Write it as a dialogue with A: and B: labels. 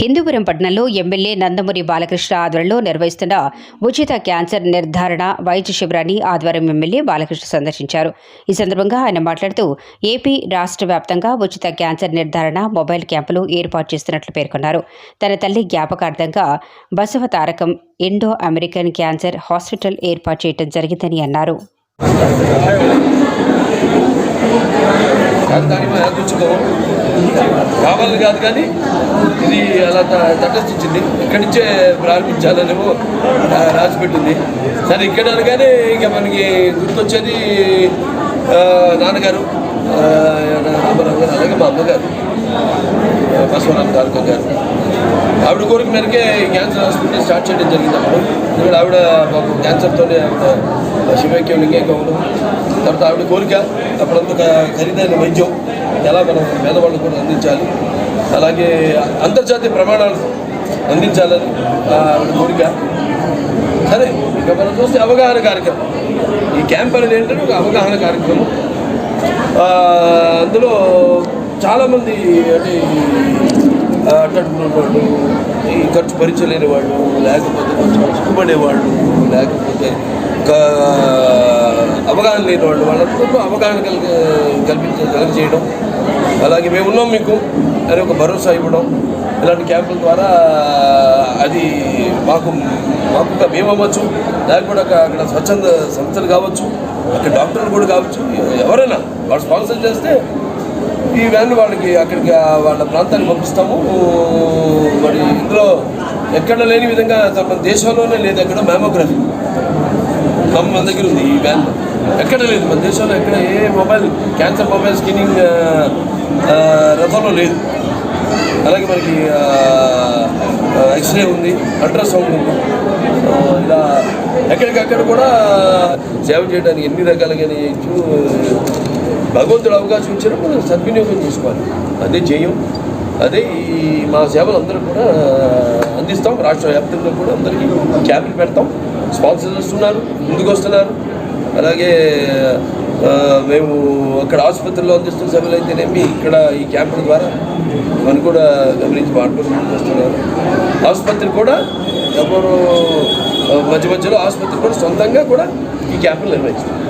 A: హిందూపురం పట్టణంలో ఎమ్మెల్యే నందమూరి బాలకృష్ణ ఆధ్వర్యంలో నిర్వహిస్తున్న ఉచిత క్యాన్సర్ నిర్ధారణ వైద్య శిబిరాన్ని ఆదివారం ఎమ్మెల్యే బాలకృష్ణ సందర్శించారు. ఈ సందర్భంగా ఆయన మాట్లాడుతూ ఏపీ రాష్ట్ర వ్యాప్తంగా ఉచిత క్యాన్సర్ నిర్ధారణ మొబైల్ క్యాంపులు ఏర్పాటు చేస్తున్నట్లు పేర్కొన్నారు. తన తల్లి జ్ఞాపకార్థంగా Basava Tarakam Indo American cancer hospital ఏర్పాటు చేయడం జరిగిందని అన్నారు.
B: కానీ దాని మీద కావాలని కాదు కానీ ఇది అలా తటస్థించింది. ఇక్కడి నుంచే ప్రారంభించాలనేమో ఆ, రాసి పెట్టింది. సరే ఇక్కడ అనగానే ఇక మనకి గుర్తొచ్చేది నాన్నగారు రామారావు గారు అలాగే మా అమ్మగారు బసవరామ్ బసవరామ గారు. ఆవిడ కోరిక మేరకే క్యాన్సర్ హాస్పిటల్ స్టార్ట్ చేయడం జరిగింది అప్పుడు. ఆవిడ మాకు క్యాన్సర్తోనే ఆవిడ శివైక్యం లింగైక్యం తర్వాత ఆవిడ కోరిక అప్పుడంత ఖరీదైన వైద్యం. ఎలా మనం పేదవాళ్ళకు కూడా అందించాలి. అలాగే అంతర్జాతీయ ప్రమాణాలు అందించాలని ఆవిడ కోరిక. సరే ఇక మనం చూస్తే అవగాహన కార్యక్రమం. ఈ క్యాంప్ అనేది ఏంటంటే ఒక అవగాహన కార్యక్రమం. అందులో చాలామంది అంటే అట్టడుకున్నటువంటి ఈ ఖర్చు భరించలేని వాళ్ళు లేకపోతే కొంచెం సిగ్గుపడేవాళ్ళు లేకపోతే అవగాహన లేని వాళ్ళు. వాళ్ళందరూ అవగాహన కలిగి కల్పించ కలిగజేయడం అలాగే మేము ఉన్నాం మీకు. అనే ఒక భరోసా ఇవ్వడం. ఇలాంటి క్యాంపుల ద్వారా అది మాకు మాకు మేము అవ్వచ్చు. లేకపోతే అక్కడ అక్కడ స్వచ్ఛంద సంస్థలు కావచ్చు. అక్కడ డాక్టర్లు కూడా కావచ్చు. ఎవరైనా వాళ్ళు స్పాన్సర్ చేస్తే ఈ వ్యాన్ వాళ్ళకి అక్కడికి వాళ్ళ ప్రాంతానికి పంపిస్తాము. మరి ఇందులో ఎక్కడ లేని విధంగా మన దేశంలోనే లేదు ఎక్కడ మ్యామోగ్రఫీ మన దగ్గర ఉంది ఈ వ్యాన్ ఎక్కడ లేదు. మన దేశంలో ఎక్కడ ఏ మొబైల్ క్యాన్సర్ మొబైల్ స్క్రీనింగ్ రథంలో లేదు. అలాగే మనకి ఎక్స్రే ఉంది అల్ట్రాసౌండ్ ఉంది. ఇలా ఎక్కడికక్కడ కూడా సేవ చేయడానికి ఎన్ని రకాలుగా చేయొచ్చు భగవంతుడు అవకాశం ఇచ్చినప్పుడు మనం సద్వినియోగం చేసుకోవాలి. అదే చేయం అదే ఈ మా సేవలు అందరూ కూడా అందిస్తాం. రాష్ట్ర వ్యాప్తంగా కూడా అందరికీ క్యాంపులు పెడతాం. స్పాన్సర్స్ ఉన్నారు ముందుకు వస్తున్నారు అలాగే మేము అక్కడ ఆసుపత్రిలో అందిస్తున్న సేవలు అయితేనేమి ఇక్కడ ఈ క్యాంపుల ద్వారా మనం కూడా గమనించి మాట్లాడుతూ వస్తున్నారు. ఆసుపత్రి కూడా ఎవరు మధ్య మధ్యలో ఆసుపత్రి కూడా సొంతంగా కూడా ఈ క్యాంపులు నిర్వహిస్తారు